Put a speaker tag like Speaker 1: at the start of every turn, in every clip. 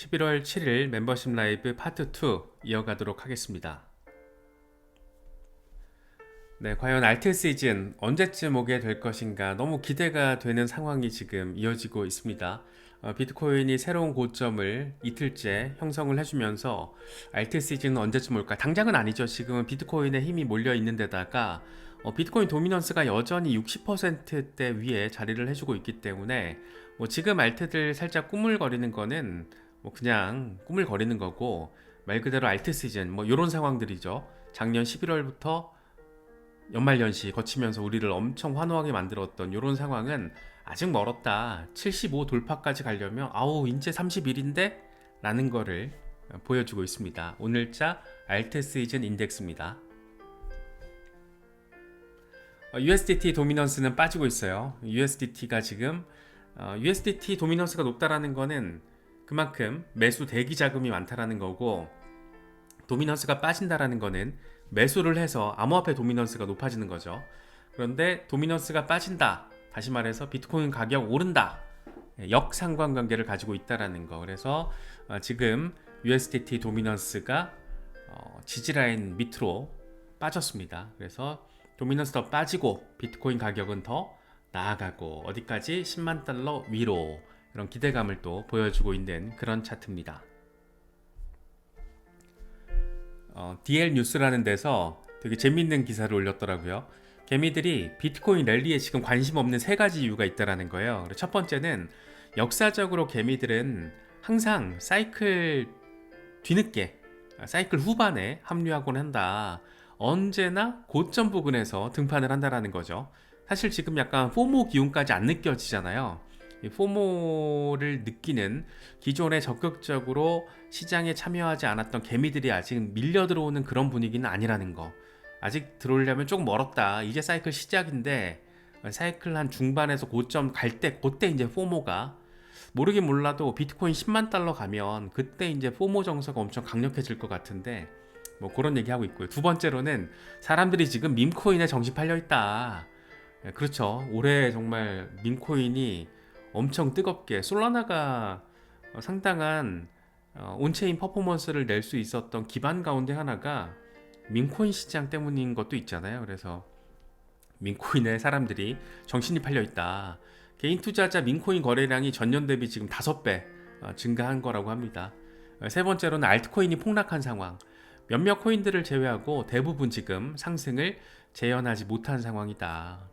Speaker 1: 11월 7일 멤버십 라이브 파트 2 이어가도록 하겠습니다. 네, 과연 알트 시즌 언제쯤 오게 될 것인가 너무 기대가 되는 상황이 지금 이어지고 있습니다. 어, 비트코인이 새로운 고점을 이틀째 형성을 해주면서 알트 시즌은 언제쯤 올까? 당장은 아니죠. 지금은 비트코인에 힘이 몰려 있는 데다가 어, 비트코인 도미넌스가 여전히 60%대 위에 자리를 해주고 있기 때문에 뭐 지금 알트들 살짝 꾸물거리는 거는 뭐 그냥 꾸물거리는 거고 말 그대로 알트 시즌 뭐 이런 상황들이죠. 작년 11월부터 연말 연시 거치면서 우리를 엄청 환호하게 만들었던 이런 상황은 아직 멀었다. 75 돌파까지 가려면 아우 이제 31인데 라는 거를 보여주고 있습니다. 오늘자 알트 시즌 인덱스입니다. 어, USDT 도미넌스는 빠지고 있어요. USDT가 지금 어, USDT 도미넌스가 높다라는 거는 그만큼 매수 대기 자금이 많다라는 거고 도미넌스가 빠진다라는 거는 매수를 해서 암호화폐 도미넌스가 높아지는 거죠. 그런데 도미넌스가 빠진다. 다시 말해서 비트코인 가격 오른다. 예, 역상관관계를 가지고 있다라는 거. 그래서 어, 지금 USDT 도미넌스가 어, 지지라인 밑으로 빠졌습니다. 그래서 도미넌스 더 빠지고 비트코인 가격은 더 나아가고 어디까지 10만 달러 위로 이런 기대감을 또 보여주고 있는 그런 차트입니다. 어, DL 뉴스라는 데서 되게 재밌는 기사를 올렸더라고요. 개미들이 비트코인 랠리에 지금 관심 없는 세 가지 이유가 있다라는 거예요. 첫 번째는 역사적으로 개미들은 항상 사이클 뒤늦게 사이클 후반에 합류하곤 한다. 언제나 고점 부근에서 등판을 한다라는 거죠. 사실 지금 약간 포모 기운까지 안 느껴지잖아요. 포모를 느끼는 기존에 적극적으로 시장에 참여하지 않았던 개미들이 아직 밀려 들어오는 그런 분위기는 아니라는 거. 아직 들어오려면 조금 멀었다. 이제 사이클 시작인데 사이클 한 중반에서 고점 갈 때 그때 이제 포모가 모르긴 몰라도 비트코인 10만 달러 가면 그때 이제 포모 정서가 엄청 강력해질 것 같은데 뭐 그런 얘기 하고 있고요. 두 번째로는 사람들이 지금 밈코인에 정신 팔려 있다. 예, 그렇죠. 올해 정말 밈코인이 엄청 뜨겁게 솔라나가 상당한 어, 온체인 퍼포먼스를 낼 수 있었던 기반 가운데 하나가 민코인 시장 때문인 것도 있잖아요. 그래서 민코인에 사람들이 정신이 팔려 있다. 개인 투자자 민코인 거래량이 전년 대비 지금 5배 어, 증가한 거라고 합니다. 어, 세 번째로는 알트코인이 폭락한 상황. 몇몇 코인들을 제외하고 대부분 지금 상승을 재현하지 못한 상황이다.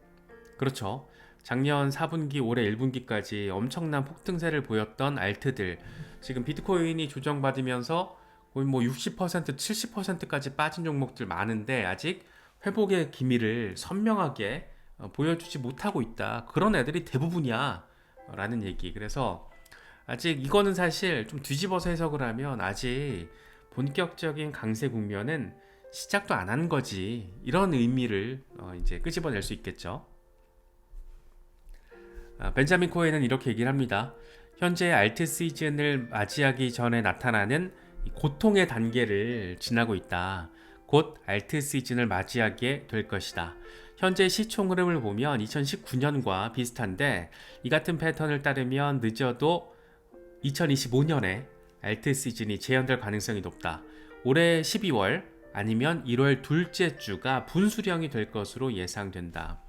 Speaker 1: 그렇죠. 작년 4분기, 올해 1분기까지 엄청난 폭등세를 보였던 알트들 지금 비트코인이 조정받으면서 거의 뭐 60%, 70%까지 빠진 종목들 많은데 아직 회복의 기미를 선명하게 어, 보여주지 못하고 있다. 그런 애들이 대부분이야. 라는 얘기. 그래서 아직 이거는 사실 좀 뒤집어서 해석을 하면 아직 본격적인 강세 국면은 시작도 안 한 거지. 이런 의미를 어 이제 끄집어낼 수 있겠죠. 아, 벤자민 코에는 이렇게 얘기를 합니다. 현재 알트 시즌을 맞이하기 전에 나타나는 고통의 단계를 지나고 있다. 곧 알트 시즌을 맞이하게 될 것이다. 현재 시총 흐름을 보면 2019년과 비슷한데 이 같은 패턴을 따르면 늦어도 2025년에 알트 시즌이 재현될 가능성이 높다. 올해 12월 아니면 1월 둘째 주가 분수령이 될 것으로 예상된다.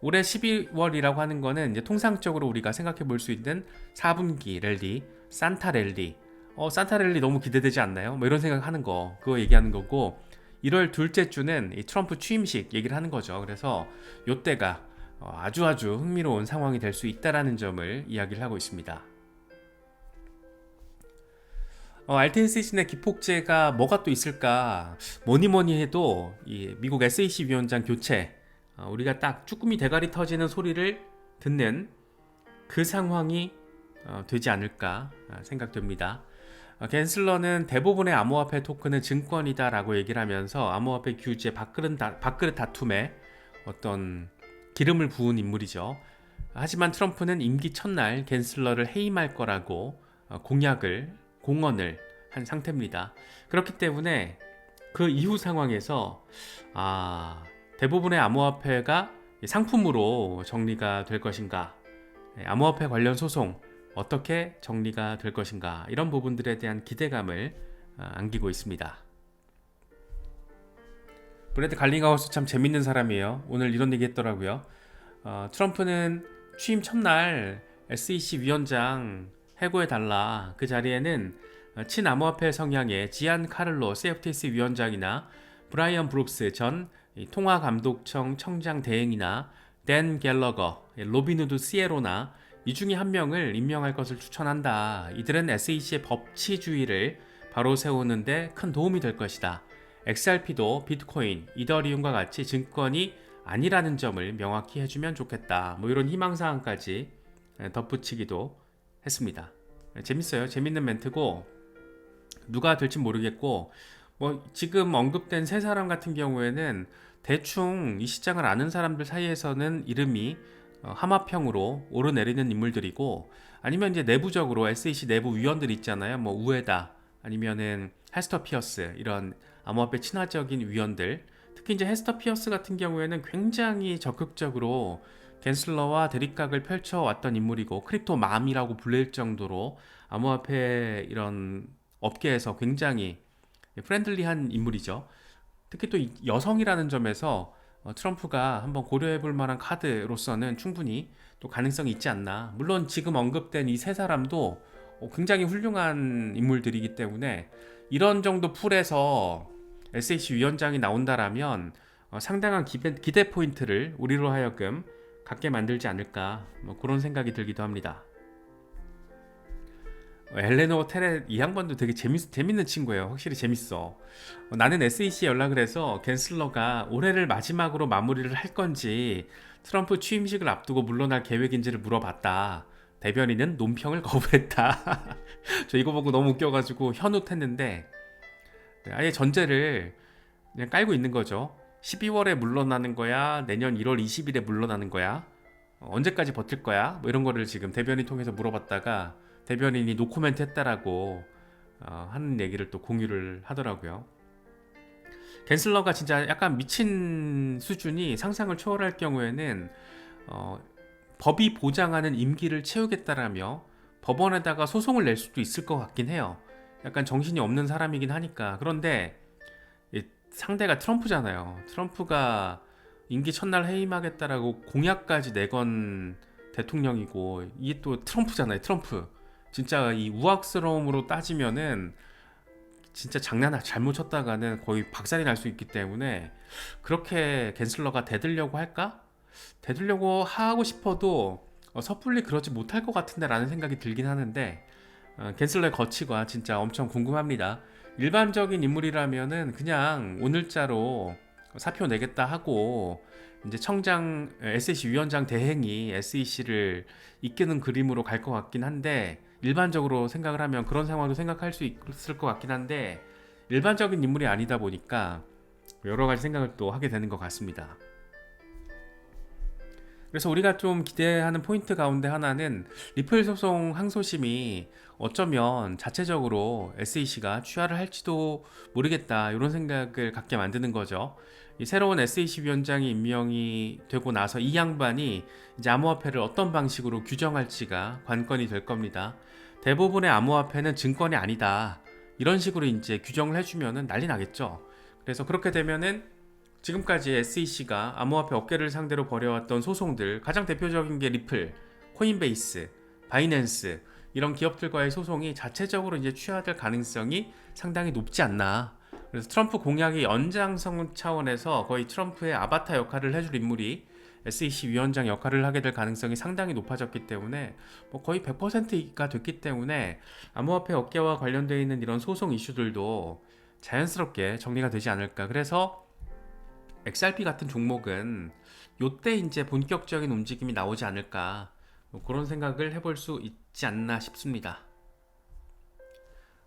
Speaker 1: 올해 12월이라고 하는 거는 이제 통상적으로 우리가 생각해 볼 수 있는 4분기 랠리, 산타 랠리. 어, 산타 랠리 너무 기대되지 않나요? 뭐 이런 생각 하는 거. 그거 얘기하는 거고 1월 둘째 주는 이 트럼프 취임식 얘기를 하는 거죠. 그래서 요때가 어, 아주 아주 흥미로운 상황이 될 수 있다라는 점을 이야기를 하고 있습니다. 어, 알텐 시즌의 기폭제가 뭐가 또 있을까? 뭐니 뭐니 해도 이 미국 SEC 위원장 교체 어, 우리가 딱 쭈꾸미 대가리 터지는 소리를 듣는 그 상황이 어, 되지 않을까 어, 생각됩니다. 겐슬러는 대부분의 암호화폐 토큰은 증권이다라고 얘기를 하면서 암호화폐 규제 밥그릇, 다, 밥그릇 다툼에 어떤 기름을 부은 인물이죠. 하지만 트럼프는 임기 첫날 겐슬러를 해임할 거라고 공약을 공언을 한 상태입니다. 그렇기 때문에 그 이후 상황에서 아 대부분의 암호화폐가 상품으로 정리가 될 것인가? 네, 암호화폐 관련 소송 어떻게 정리가 될 것인가 이런 부분들에 대한 기대감을 아, 안기고 있습니다. 브래드 갈링하우스 참 재밌는 사람이에요. 오늘 이런 얘기 했더라고요. 어, 트럼프는 취임 첫날 SEC 위원장 해고해 달라. 그 자리에는 어, 친암호화폐 성향의 지안 카를로 CFTC 위원장이나 브라이언 브룩스 전 통화감독청 청장 대행이나 댄 갤러거, 로비누드 시에로나 이 중에 한 명을 임명할 것을 추천한다. 이들은 SEC의 법치주의를 바로 세우는데 큰 도움이 될 것이다. XRP도 비트코인, 이더리움과 같이 증권이 아니라는 점을 명확히 해주면 좋겠다. 뭐 이런 희망사항까지 덧붙이기도 했습니다. 재밌어요. 재밌는 멘트고 누가 될지 모르겠고 뭐 지금 언급된 세 사람 같은 경우에는 대충 이 시장을 아는 사람들 사이에서는 이름이 어, 하마평으로 오르내리는 인물들이고 아니면 이제 내부적으로 SEC 내부 위원들 있잖아요. 뭐 우에다 아니면은 헤스터 피어스 이런 암호화폐 친화적인 위원들 특히 이제 헤스터 피어스 같은 경우에는 굉장히 적극적으로 겐슬러와 대립각을 펼쳐왔던 인물이고 크립토 맘이라고 불릴 정도로 암호화폐 이런 업계에서 굉장히 프렌들리한 인물이죠. 특히 또 여성이라는 점에서 어, 트럼프가 한번 고려해 볼 만한 카드로서는 충분히 또 가능성이 있지 않나. 물론 지금 언급된 이 세 사람도 어, 굉장히 훌륭한 인물들이기 때문에 이런 정도 풀에서 SH 위원장이 나온다라면 어, 상당한 기대, 기대 포인트를 우리로 하여금 갖게 만들지 않을까 뭐 그런 생각이 들기도 합니다. 엘레노 테레 이 양반도 되게 재밌, 재밌는 친구예요. 확실히 재밌어. 어, 나는 SEC에 연락을 해서 겐슬러가 올해를 마지막으로 마무리를 할 건지 트럼프 취임식을 앞두고 물러날 계획인지를 물어봤다. 대변인은 논평을 거부했다. 저 이거 보고 너무 웃겨가지고 현웃했는데 네, 아예 전제를 그냥 깔고 있는 거죠. 12월에 물러나는 거야? 내년 1월 20일에 물러나는 거야? 어, 언제까지 버틸 거야? 뭐 이런 거를 지금 대변인 통해서 물어봤다가 대변인이 노코멘트 했다라고 어, 하는 얘기를 또 공유를 하더라고요. 겐슬러가 진짜 약간 미친 수준이 상상을 초월할 경우에는 어, 법이 보장하는 임기를 채우겠다라며 법원에다가 소송을 낼 수도 있을 것 같긴 해요. 약간 정신이 없는 사람이긴 하니까. 그런데 상대가 트럼프잖아요. 트럼프가 임기 첫날 해임하겠다라고 공약까지 내건 대통령이고 이게 또 트럼프잖아요. 트럼프. 진짜 이 우악스러움으로 따지면은 진짜 장난 잘못 쳤다가는 거의 박살이 날 수 있기 때문에 그렇게 겐슬러가 대들려고 할까? 대들려고 하고 싶어도 어, 섣불리 그러지 못할 것 같은데 라는 생각이 들긴 하는데 어, 겐슬러의 거치가 진짜 엄청 궁금합니다. 일반적인 인물이라면은 그냥 오늘자로 사표 내겠다 하고 이제 청장 SEC 위원장 대행이 SEC를 이끄는 그림으로 갈 것 같긴 한데 일반적으로 생각을 하면 그런 상황도 생각할 수 있을 것 같긴 한데 일반적인 인물이 아니다 보니까 여러 가지 생각을 또 하게 되는 것 같습니다. 그래서 우리가 좀 기대하는 포인트 가운데 하나는 리플 소송 항소심이 어쩌면 자체적으로 SEC가 취하를 할지도 모르겠다 이런 생각을 갖게 만드는 거죠. 이 새로운 SEC 위원장이 임명이 되고 나서 이 양반이 이제 암호화폐를 어떤 방식으로 규정할지가 관건이 될 겁니다. 대부분의 암호화폐는 증권이 아니다. 이런 식으로 이제 규정을 해주면은 난리 나겠죠. 그래서 그렇게 되면은 지금까지 SEC가 암호화폐 업계를 상대로 벌여왔던 소송들 가장 대표적인 게 리플, 코인베이스, 바이낸스 이런 기업들과의 소송이 자체적으로 이제 취하될 가능성이 상당히 높지 않나. 그래서 트럼프 공약의 연장성 차원에서 거의 트럼프의 아바타 역할을 해줄 인물이 SEC 위원장 역할을 하게 될 가능성이 상당히 높아졌기 때문에 뭐 거의 100%가 됐기 때문에 암호화폐 업계와 관련되어 있는 이런 소송 이슈들도 자연스럽게 정리가 되지 않을까. 그래서 XRP 같은 종목은 요때 이제 본격적인 움직임이 나오지 않을까. 뭐 그런 생각을 해볼 수 있지 않나 싶습니다.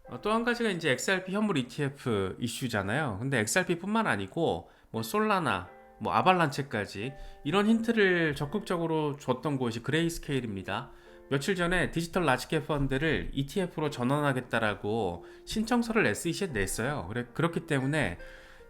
Speaker 1: 어, 또한 가지가 이제 XRP 현물 ETF 이슈잖아요. 근데 XRP뿐만 아니고 뭐 솔라나 뭐 아발란체까지 이런 힌트를 적극적으로 줬던 곳이 그레이스케일입니다. 며칠 전에 디지털 라지캡 펀드를 ETF로 전환하겠다라고 신청서를 SEC에 냈어요. 그래, 그렇기 때문에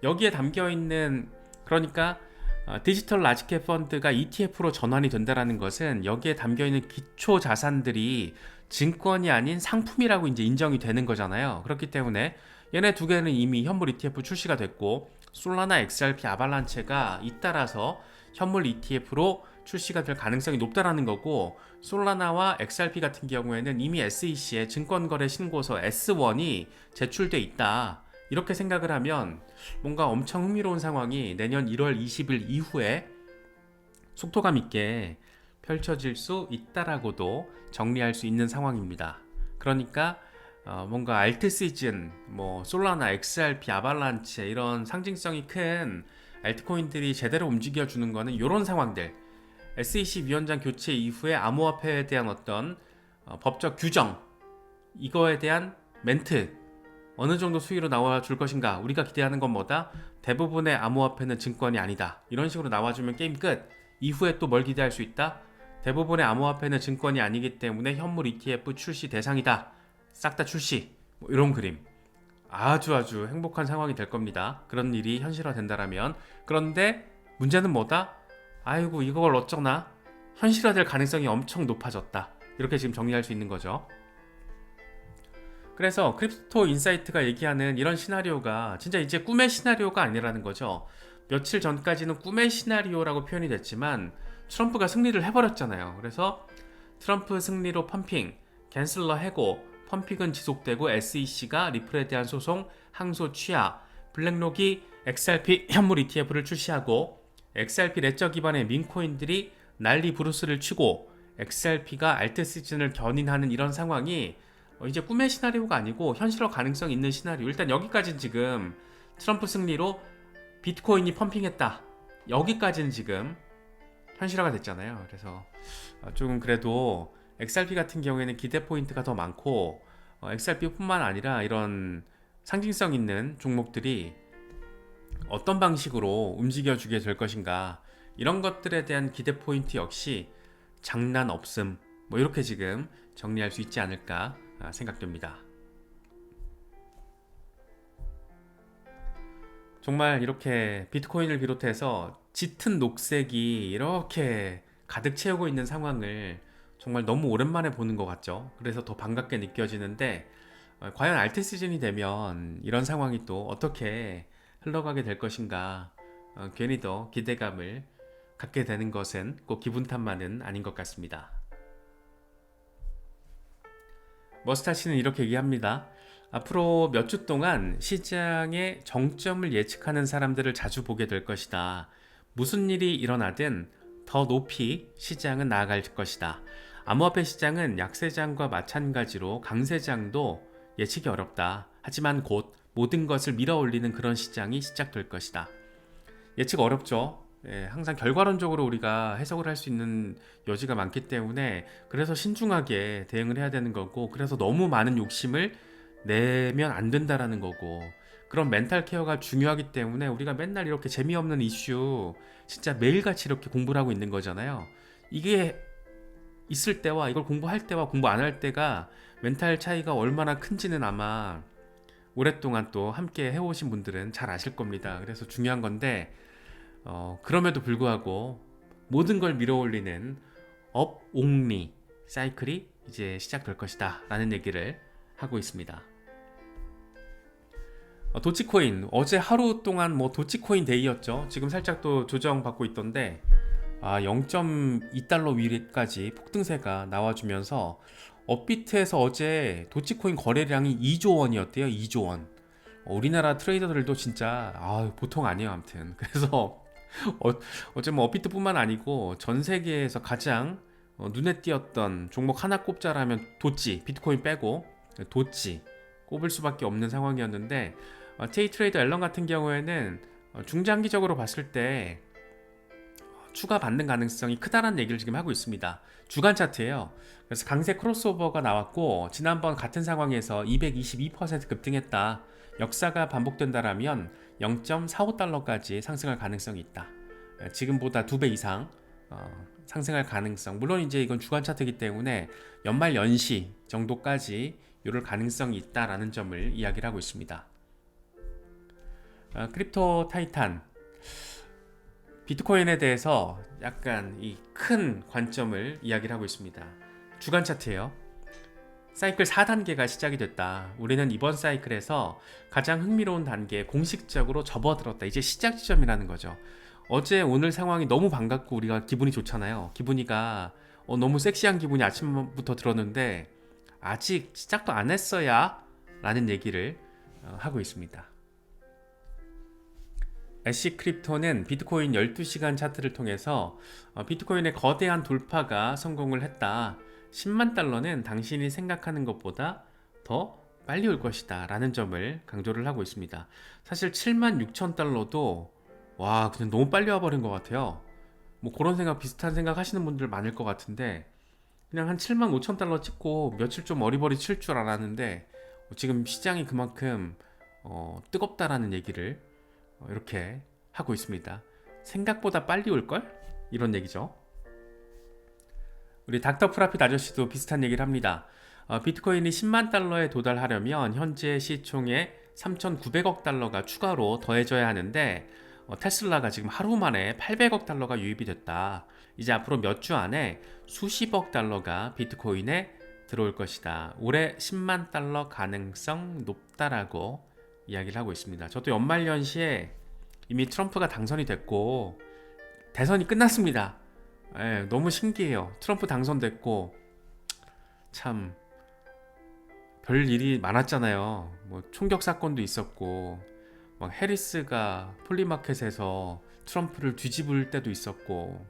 Speaker 1: 여기에 담겨 있는 그러니까 어, 디지털 라지캡 펀드가 ETF로 전환이 된다라는 것은 여기에 담겨 있는 기초 자산들이 증권이 아닌 상품이라고 이제 인정이 되는 거잖아요. 그렇기 때문에 얘네 두 개는 이미 현물 ETF 출시가 됐고 솔라나 XRP 아발란체가 잇따라서 현물 ETF로 출시가 될 가능성이 높다라는 거고 솔라나와 XRP 같은 경우에는 이미 SEC에 증권거래 신고서 S1이 제출돼 있다. 이렇게 생각을 하면 뭔가 엄청 흥미로운 상황이 내년 1월 20일 이후에 속도감 있게 펼쳐질 수 있다라고도 정리할 수 있는 상황입니다. 그러니까 어, 뭔가 알트 시즌, 뭐 솔라나, XRP, 아발란체 이런 상징성이 큰 알트코인들이 제대로 움직여 주는 거는 이런 상황들. SEC 위원장 교체 이후에 암호화폐에 대한 어떤 어, 법적 규정 이거에 대한 멘트 어느 정도 수위로 나와 줄 것인가 우리가 기대하는 건 뭐다 대부분의 암호화폐는 증권이 아니다. 이런 식으로 나와주면 게임 끝. 이후에 또 뭘 기대할 수 있다? 대부분의 암호화폐는 증권이 아니기 때문에 현물 ETF 출시 대상이다 싹 다 출시. 뭐 이런 그림. 아주 아주 행복한 상황이 될 겁니다. 그런 일이 현실화된다라면. 그런데 문제는 뭐다? 아이고 이걸 어쩌나? 현실화될 가능성이 엄청 높아졌다. 이렇게 지금 정리할 수 있는 거죠. 그래서 크립토 인사이트가 얘기하는 이런 시나리오가 진짜 이제 꿈의 시나리오가 아니라는 거죠. 며칠 전까지는 꿈의 시나리오라고 표현이 됐지만 트럼프가 승리를 해버렸잖아요. 그래서 트럼프 승리로 펌핑 캔슬러 해고 펌핑은 지속되고 SEC가 리플에 대한 소송 항소 취하 블랙록이 XRP 현물 ETF를 출시하고 XRP 레저 기반의 민코인들이 난리 브루스를 치고 XRP가 알트 시즌을 견인하는 이런 상황이 어, 이제 꿈의 시나리오가 아니고 현실화 가능성 있는 시나리오. 일단 여기까지는 지금 트럼프 승리로 비트코인이 펌핑했다. 여기까지는 지금 현실화가 됐잖아요. 그래서 어, 조금 그래도 XRP 같은 경우에는 기대 포인트가 더 많고 어, XRP뿐만 아니라 이런 상징성 있는 종목들이 어떤 방식으로 움직여 주게 될 것인가 이런 것들에 대한 기대 포인트 역시 장난 없음 뭐 이렇게 지금 정리할 수 있지 않을까 아, 생각됩니다. 정말 이렇게 비트코인을 비롯해서 짙은 녹색이 이렇게 가득 채우고 있는 상황을 정말 너무 오랜만에 보는 것 같죠. 그래서 더 반갑게 느껴지는데 어, 과연 알트 시즌이 되면 이런 상황이 또 어떻게 흘러가게 될 것인가 어, 괜히 더 기대감을 갖게 되는 것은 꼭 기분 탓만은 아닌 것 같습니다. 머스타 씨는 이렇게 얘기합니다. 앞으로 몇 주 동안 시장의 정점을 예측하는 사람들을 자주 보게 될 것이다. 무슨 일이 일어나든 더 높이 시장은 나아갈 것이다. 암호화폐 시장은 약세장과 마찬가지로 강세장도 예측이 어렵다. 하지만 곧 모든 것을 밀어 올리는 그런 시장이 시작될 것이다. 예측 어렵죠. 예, 항상 결과론적으로 우리가 해석을 할 수 있는 여지가 많기 때문에 그래서 신중하게 대응을 해야 되는 거고 그래서 너무 많은 욕심을 내면 안 된다라는 거고 그런 멘탈 케어가 중요하기 때문에 우리가 맨날 이렇게 재미없는 이슈 진짜 매일같이 이렇게 공부를 하고 있는 거잖아요. 이게 있을 때와 이걸 공부할 때와 공부 안 할 때가 멘탈 차이가 얼마나 큰지는 아마 오랫동안 또 함께 해오신 분들은 잘 아실 겁니다. 그래서 중요한 건데 어, 그럼에도 불구하고 모든 걸 밀어올리는 업 옹리 사이클이 이제 시작될 것이다 라는 얘기를 하고 있습니다. 어, 도치코인 어제 하루 동안 뭐 도치코인 데이였죠. 지금 살짝 또 조정받고 있던데 아, 0.2달러 위까지 폭등세가 나와주면서 업비트에서 어제 도치코인 거래량이 2조 원이었대요. 2조 원. 어, 우리나라 트레이더들도 진짜 아, 보통 아니에요. 아무튼 그래서 어, 어제 뭐 업비트뿐만 아니고 전 세계에서 가장 어, 눈에 띄었던 종목 하나 꼽자라면 도치 비트코인 빼고 도치 꼽을 수밖에 없는 상황이었는데 어, 테이 트레이더 앨런 같은 경우에는 어, 중장기적으로 봤을 때 추가 받는 가능성이 크다는 얘기를 지금 하고 있습니다. 주간 차트예요. 그래서 강세 크로스오버가 나왔고 지난번 같은 상황에서 222% 급등했다. 역사가 반복된다라면 0.45달러까지 상승할 가능성이 있다. 지금보다 두배 이상 어, 상승할 가능성. 물론 이제 이건 주간 차트이기 때문에 연말 연시 정도까지 이럴 가능성이 있다라는 점을 이야기를 하고 있습니다. 어, 크립토 타이탄 비트코인에 대해서 약간 이 큰 관점을 이야기를 하고 있습니다. 주간 차트예요. 사이클 4단계가 시작이 됐다. 우리는 이번 사이클에서 가장 흥미로운 단계에 공식적으로 접어들었다. 이제 시작 지점이라는 거죠. 어제 오늘 상황이 너무 반갑고 우리가 기분이 좋잖아요. 기분이가 어, 너무 섹시한 기분이 아침부터 들었는데 아직 시작도 안 했어야 라는 얘기를 어, 하고 있습니다. 애쉬 크립토는 비트코인 12시간 차트를 통해서 어, 비트코인의 거대한 돌파가 성공을 했다. 10만 달러는 당신이 생각하는 것보다 더 빨리 올 것이다. 라는 점을 강조를 하고 있습니다. 사실 7만 6천 달러도 와, 그냥 너무 빨리 와버린 것 같아요. 뭐 그런 생각, 비슷한 생각 하시는 분들 많을 것 같은데 그냥 한 7만 5천 달러 찍고 며칠 좀 어리버리 칠 줄 알았는데 지금 시장이 그만큼 어, 뜨겁다라는 얘기를 어, 이렇게 하고 있습니다. 생각보다 빨리 올걸? 이런 얘기죠. 우리 닥터 프라핏 아저씨도 비슷한 얘기를 합니다. 어, 비트코인이 10만 달러에 도달하려면 현재 시총의 3,900억 달러가 추가로 더해져야 하는데 어, 테슬라가 지금 하루 만에 800억 달러가 유입이 됐다. 이제 앞으로 몇 주 안에 수십억 달러가 비트코인에 들어올 것이다. 올해 10만 달러 가능성 높다라고 이야기를 하고 있습니다. 저도 연말연시에 이미 트럼프가 당선이 됐고 대선이 끝났습니다. 예, 너무 신기해요. 트럼프 당선됐고 참 별 일이 많았잖아요. 뭐 총격 사건도 있었고 막 해리스가 폴리마켓에서 트럼프를 뒤집을 때도 있었고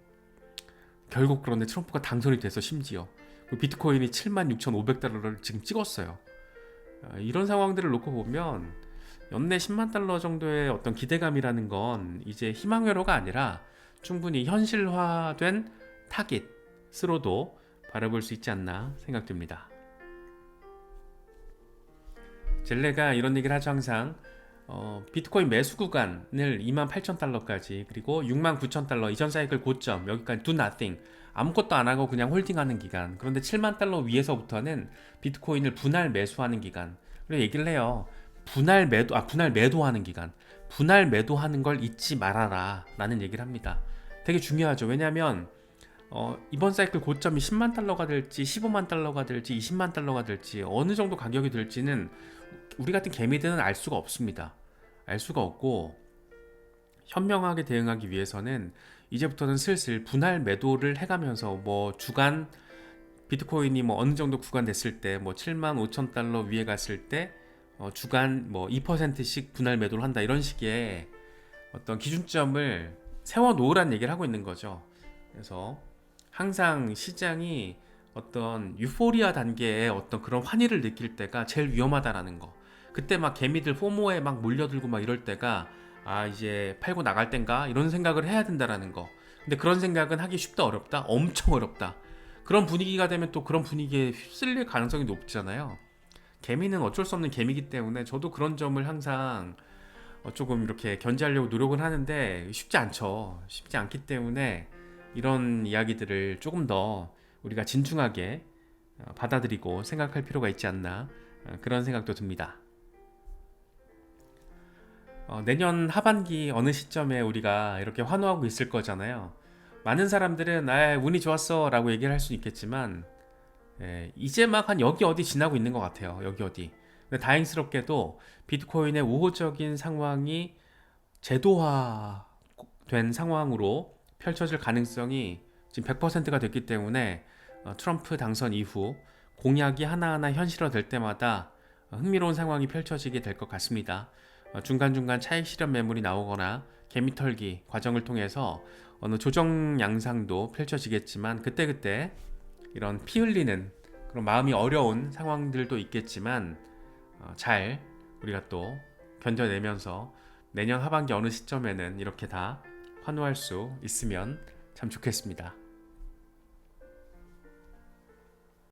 Speaker 1: 결국 그런데 트럼프가 당선이 돼서 심지어 그 비트코인이 76,500달러를 지금 찍었어요. 아, 이런 상황들을 놓고 보면 연내 10만 달러 정도의 어떤 기대감이라는 건 이제 희망회로가 아니라 충분히 현실화된 타깃으로도 바라볼 수 있지 않나 생각됩니다. 젤레가 이런 얘기를 하죠 항상 어, 비트코인 매수 구간을 28,000달러까지 그리고 69,000달러 이전 사이클 고점 여기까지 do nothing 아무것도 안 하고 그냥 홀딩하는 기간 그런데 7만 달러 위에서부터는 비트코인을 분할 매수하는 기간 그리고 얘기를 해요 분할 매도 아 분할 매도하는 기간. 분할 매도하는 걸 잊지 말아라. 라는 얘기를 합니다. 되게 중요하죠. 왜냐하면 어, 이번 사이클 고점이 10만 달러가 될지 15만 달러가 될지 20만 달러가 될지 어느 정도 가격이 될지는 우리 같은 개미들은 알 수가 없습니다. 알 수가 없고 현명하게 대응하기 위해서는 이제부터는 슬슬 분할 매도를 해가면서 뭐 주간 비트코인이 뭐 어느 정도 구간 됐을 때 뭐 7만 5천 달러 위에 갔을 때 어 주간 뭐 2%씩 분할 매도를 한다 이런 식의 어떤 기준점을 세워 놓으란 얘기를 하고 있는 거죠. 그래서 항상 시장이 어떤 유포리아 단계의 어떤 그런 환희를 느낄 때가 제일 위험하다라는 거. 그때 막 개미들 포모에 막 몰려들고 막 이럴 때가 아 이제 팔고 나갈 땐가 이런 생각을 해야 된다라는 거. 근데 그런 생각은 하기 쉽다 어렵다? 엄청 어렵다. 그런 분위기가 되면 또 그런 분위기에 휩쓸릴 가능성이 높잖아요. 개미는 어쩔 수 없는 개미기 때문에 저도 그런 점을 항상 어, 조금 이렇게 견제하려고 노력을 하는데 쉽지 않죠. 쉽지 않기 때문에 이런 이야기들을 조금 더 우리가 진중하게 어, 받아들이고 생각할 필요가 있지 않나 어, 그런 생각도 듭니다. 어, 내년 하반기 어느 시점에 우리가 이렇게 환호하고 있을 거잖아요. 많은 사람들은 아 운이 좋았어 라고 얘기를 할 수 있겠지만 예, 이제 막 한 여기 어디 지나고 있는 것 같아요. 여기 어디. 근데 다행스럽게도 비트코인의 우호적인 상황이 제도화된 상황으로 펼쳐질 가능성이 지금 100%가 됐기 때문에 어, 트럼프 당선 이후 공약이 하나하나 현실화될 때마다 어, 흥미로운 상황이 펼쳐지게 될 것 같습니다. 어, 중간중간 차익 실현 매물이 나오거나 개미털기 과정을 통해서 어느 조정 양상도 펼쳐지겠지만 그때그때 이런 피 흘리는 그런 마음이 어려운 상황들도 있겠지만 어, 잘 우리가 또 견뎌내면서 내년 하반기 어느 시점에는 이렇게 다 환호할 수 있으면 참 좋겠습니다.